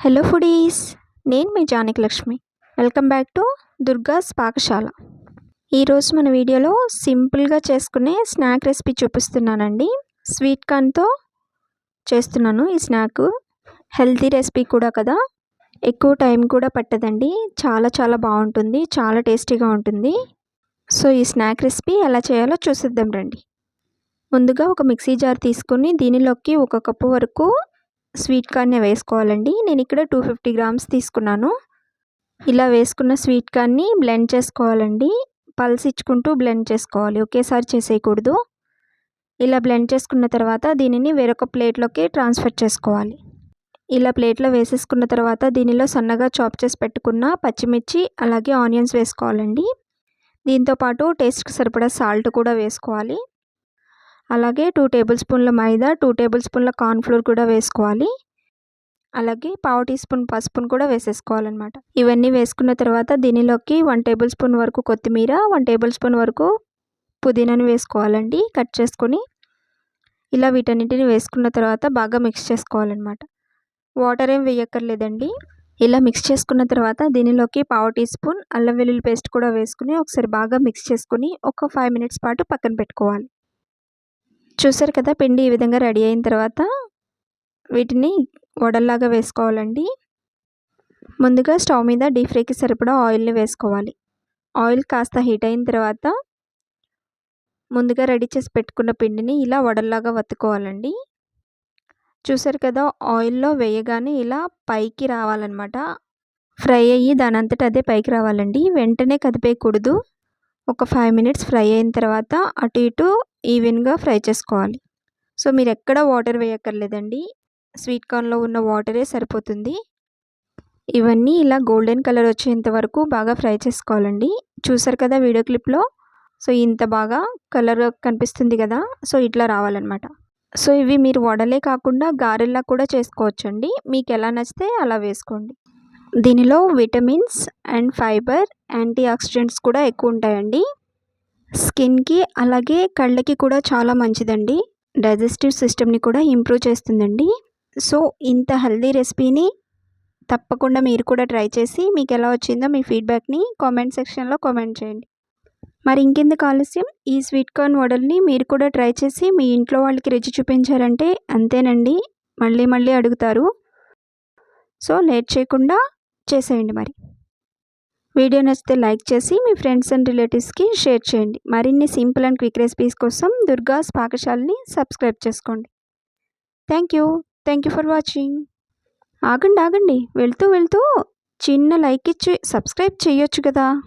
Hello foodies నేను మీ Janaki Lakshmi. Welcome back to Durga's Pakashala ఈరోజు మన వీడియోలో సింపుల్గా చేసుకునే స్నాక్ రెసిపీ చూపిస్తున్నానండి. స్వీట్ కార్న్తో చేస్తున్నాను ఈ స్నాక్ హెల్తీ రెసిపీ కూడా కదా. ఎక్కువ టైం కూడా పట్టదండి. చాలా చాలా బాగుంటుంది. చాలా టేస్టీగా ఉంటుంది. సో ఈ స్నాక్ రెసిపీ ఎలా చేయాలో చూసిద్దాం రండి. ముందుగా ఒక మిక్సీ జార్ తీసుకొని దీనిలోకి ఒక కప్పు వరకు స్వీట్ కార్న్ని వేసుకోవాలండి. నేను ఇక్కడ టూ ఫిఫ్టీ గ్రామ్స్ తీసుకున్నాను. ఇలా వేసుకున్న స్వీట్ కార్న్ని బ్లెండ్ చేసుకోవాలండి. పల్స్ ఇచ్చుకుంటూ బ్లెండ్ చేసుకోవాలి. ఒకేసారి చేసేయకూడదు. ఇలా బ్లెండ్ చేసుకున్న తర్వాత దీనిని వేరొక ప్లేట్లోకి ట్రాన్స్ఫర్ చేసుకోవాలి. ఇలా ప్లేట్లో వేసేసుకున్న తర్వాత దీనిలో సన్నగా చాప్ చేసి పెట్టుకున్న పచ్చిమిర్చి అలాగే ఆనియన్స్ వేసుకోవాలండి. దీంతోపాటు టేస్ట్కి సరిపడా సాల్ట్ కూడా వేసుకోవాలి. అలాగే టూ టేబుల్ స్పూన్ల మైదా టూ టేబుల్ స్పూన్ల కార్న్ఫ్లోర్ కూడా వేసుకోవాలి. అలాగే పావు టీ స్పూన్ పసుపును కూడా వేసేసుకోవాలన్నమాట. ఇవన్నీ వేసుకున్న తర్వాత దీనిలోకి వన్ టేబుల్ స్పూన్ వరకు కొత్తిమీర వన్ టేబుల్ స్పూన్ వరకు పుదీనాను వేసుకోవాలండి కట్ చేసుకొని. ఇలా వీటన్నిటిని వేసుకున్న తర్వాత బాగా మిక్స్ చేసుకోవాలన్నమాట. వాటర్ ఏం వేయక్కర్లేదండి. ఇలా మిక్స్ చేసుకున్న తర్వాత దీనిలోకి పావు టీ స్పూన్ అల్లం వెల్లుల్లి పేస్ట్ కూడా వేసుకుని ఒకసారి బాగా మిక్స్ చేసుకుని ఒక ఫైవ్ మినిట్స్ పాటు పక్కన పెట్టుకోవాలి. చూసారు కదా పిండి ఈ విధంగా రెడీ అయిన తర్వాత వీటిని వడల్లాగా వేసుకోవాలండి. ముందుగా స్టవ్ మీద డీప్ ఫ్రైకి సరిపడా ఆయిల్ని వేసుకోవాలి. ఆయిల్ కాస్త హీట్ అయిన తర్వాత ముందుగా రెడీ చేసి పెట్టుకున్న పిండిని ఇలా వడల్లాగా వత్తుకోవాలండి. చూసారు కదా ఆయిల్లో వేయగానే ఇలా పైకి రావాలన్నమాట. ఫ్రై అయ్యి దాని అంతటా అదే పైకి రావాలండి. వెంటనే కదిపేయకూడదు. ఒక ఫైవ్ మినిట్స్ ఫ్రై అయిన తర్వాత అటు ఇటు ఈవెన్గా ఫ్రై చేసుకోవాలి. సో మీరు ఎక్కడ వాటర్ వేయక్కర్లేదండి. స్వీట్ కార్న్లో ఉన్న వాటరే సరిపోతుంది. ఇవన్నీ ఇలా గోల్డెన్ కలర్ వచ్చేంత వరకు బాగా ఫ్రై చేసుకోవాలండి. చూసారు కదా వీడియో క్లిప్లో సో ఇంత బాగా కలర్ కనిపిస్తుంది కదా? సో ఇట్లా రావాలన్నమాట. సో ఇవి మీరు వడలే కాకుండా గారెల్లా కూడా చేసుకోవచ్చండి. మీకు ఎలా నచ్చితే అలా వేసుకోండి. దీనిలో vitamins and fibre antioxidants కూడా ఎక్కువ ఉంటాయండి. స్కిన్కి అలాగే కళ్ళకి కూడా చాలా మంచిదండి. డైజెస్టివ్ సిస్టమ్ని కూడా ఇంప్రూవ్ చేస్తుందండి. సో ఇంత హెల్దీ రెసిపీని తప్పకుండా మీరు కూడా ట్రై చేసి మీకు ఎలా వచ్చిందో మీ ఫీడ్బ్యాక్ని కామెంట్ సెక్షన్లో కామెంట్ చేయండి. మరి ఇంకెందుకు ఆలస్యం? ఈ స్వీట్ కార్న్ వడల్ని మీరు కూడా ట్రై చేసి మీ ఇంట్లో వాళ్ళకి రుచి చూపించారంటే అంతేనండి. మళ్ళీ మళ్ళీ అడుగుతారు. సో లేట్ చేయకుండా చేసేయండి మరి. వీడియో నచ్చితే లైక్ చేసి మీ ఫ్రెండ్స్ అండ్ రిలేటివ్స్కి షేర్ చేయండి. మరిన్ని సింపుల్ అండ్ క్విక్ రెసిపీస్ కోసం దుర్గాస్ పాకశాలని సబ్స్క్రైబ్ చేసుకోండి. Thank you. Thank you for watching. ఆగండి ఆగండి. వెళ్తూ వెళ్తూ చిన్న లైక్ ఇచ్చి సబ్స్క్రైబ్ చేయొచ్చు కదా.